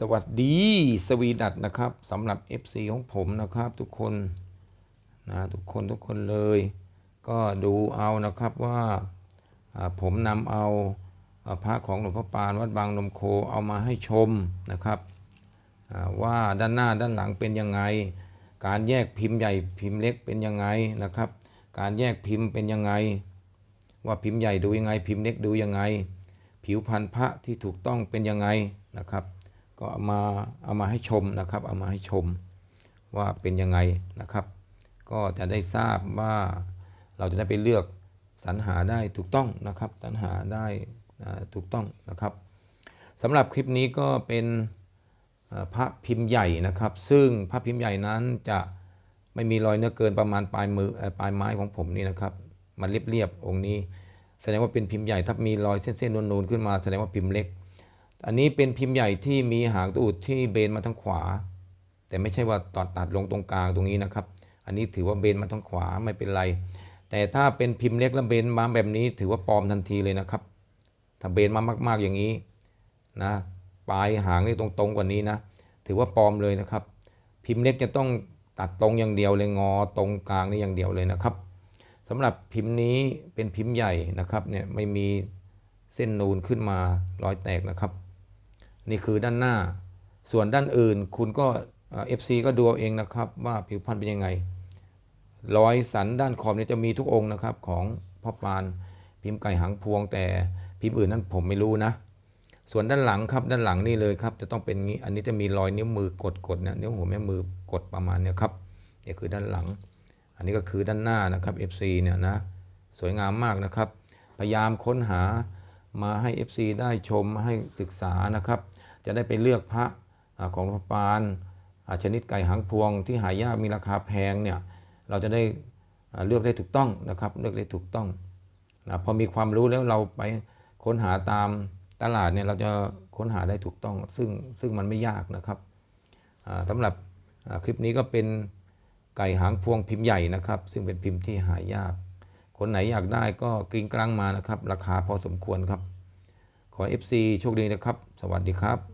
สวัสดีสวีดัตนะครับสำหรับ FC ของผมนะครับ ทุกคนนะทุกคนทุกคนเลย ก็ดูเอานะครับว่าผมนำเอาพระของหลวงพ่อปานวัดบางนมโคเอามาให้ชมนะครับว่าด้านหน้าด้านหลังเป็นยังไง การแยกพิมพ์ใหญ่พิมพ์เล็กเป็นยังไงนะครับ การแยกพิมพ์เป็นยังไง ว่าพิมพ์ใหญ่ดูยังไง พิมพ์เล็กดูยังไง ผิวพันธุ์พระที่ถูกต้องเป็นยังไงนะครับ ก็เอามาเอามาให้ชมนะครับ เอามาให้ชมว่าเป็นยังไงนะครับ ก็จะได้ทราบว่าเราจะได้ไปเลือกสรรหาได้ถูกต้องนะครับสรรหาได้ถูกต้องนะครับสำหรับคลิปนี้ก็เป็นพระพิมพ์ใหญ่นะครับ ซึ่งพระพิมพ์ใหญ่นั้นจะไม่มีรอยเนื้อเกินประมาณปลายมือเอ่อปลายไม้ของผมนี่นะครับ มันเรียบๆองค์นี้ แสดงว่าเป็นพิมพ์ใหญ่ถ้ามีรอยเส้นๆนูนๆขึ้นมาแสดงว่าพิมพ์เล็ก อันนี้เป็นพิมพ์ใหญ่ที่มีหางตูดที่เบนมาทางขวา แต่ไม่ใช่ว่าตัดตัดลงตรงกลางตรงนี้นะครับ อันนี้ถือว่าเบนมาทางขวาไม่เป็นไร แต่ถ้าเป็นพิมพ์เล็กแล้วเบนมาแบบนี้ถือว่าปลอมทันทีเลยนะครับ ถ้าเบนมามาก ๆอย่างนี้นะปลายหางนี่ตรงๆกว่านี้นะ ถือว่าปลอมเลยนะครับ พิมพ์เล็กจะต้องตัดตรงอย่างเดียวเลยงอตรงกลางนี่อย่างเดียวเลยนะครับสำหรับพิมพ์นี้เป็นพิมพ์ใหญ่นะครับเนี่ยไม่มีเส้นนูนขึ้นมารอยแตกนะครับ นี่คือด้านหน้า ส่วนด้านอื่นคุณก็เอฟซีก็ดูเอาเองนะครับ ว่าผิวพรรณเป็นยังไงรอยสันด้านขอบเนี่ยจะมีทุกองค์นะครับของพ่อปานพิมพ์ไก่หางพวง แต่พิมพ์อื่นนั้นผมไม่รู้นะ ส่วนด้านหลังครับด้านหลังนี่เลยครับ จะต้องเป็นงี้อันนี้จะมีรอยนิ้วมือกดกดๆเนี่ยนิ้วหัวแม่มือกดประมาณเนี่ยครับนี่คือด้านหลัง อันนี้ก็คือด้านหน้านะครับ FC เนี่ยนะสวยงามมากนะครับ พยายามค้นหามาให้ FC ได้ชมให้ศึกษานะครับ จะได้ไปเลือกพระอ่าของพระปานชนิดไก่หางพวงที่หายากมีราคาแพงเนี่ยเราจะได้เลือกได้ถูกต้องนะครับ เลือกได้ถูกต้องนะพอมีความรู้แล้วเราไปค้นหาตามตลาดเนี่ยเราจะค้นหาได้ถูกต้อง ซึ่งซึ่งมันไม่ยากนะครับสำหรับคลิปนี้ก็เป็นไก่หางพวงพิมพ์ใหญ่นะครับ ซึ่งเป็นพิมพ์ที่หายาก คนไหนอยากได้ก็กริ้งกลางมานะครับ ราคาพอสมควรครับ ขอ FC โชคดีนะครับ สวัสดีครับ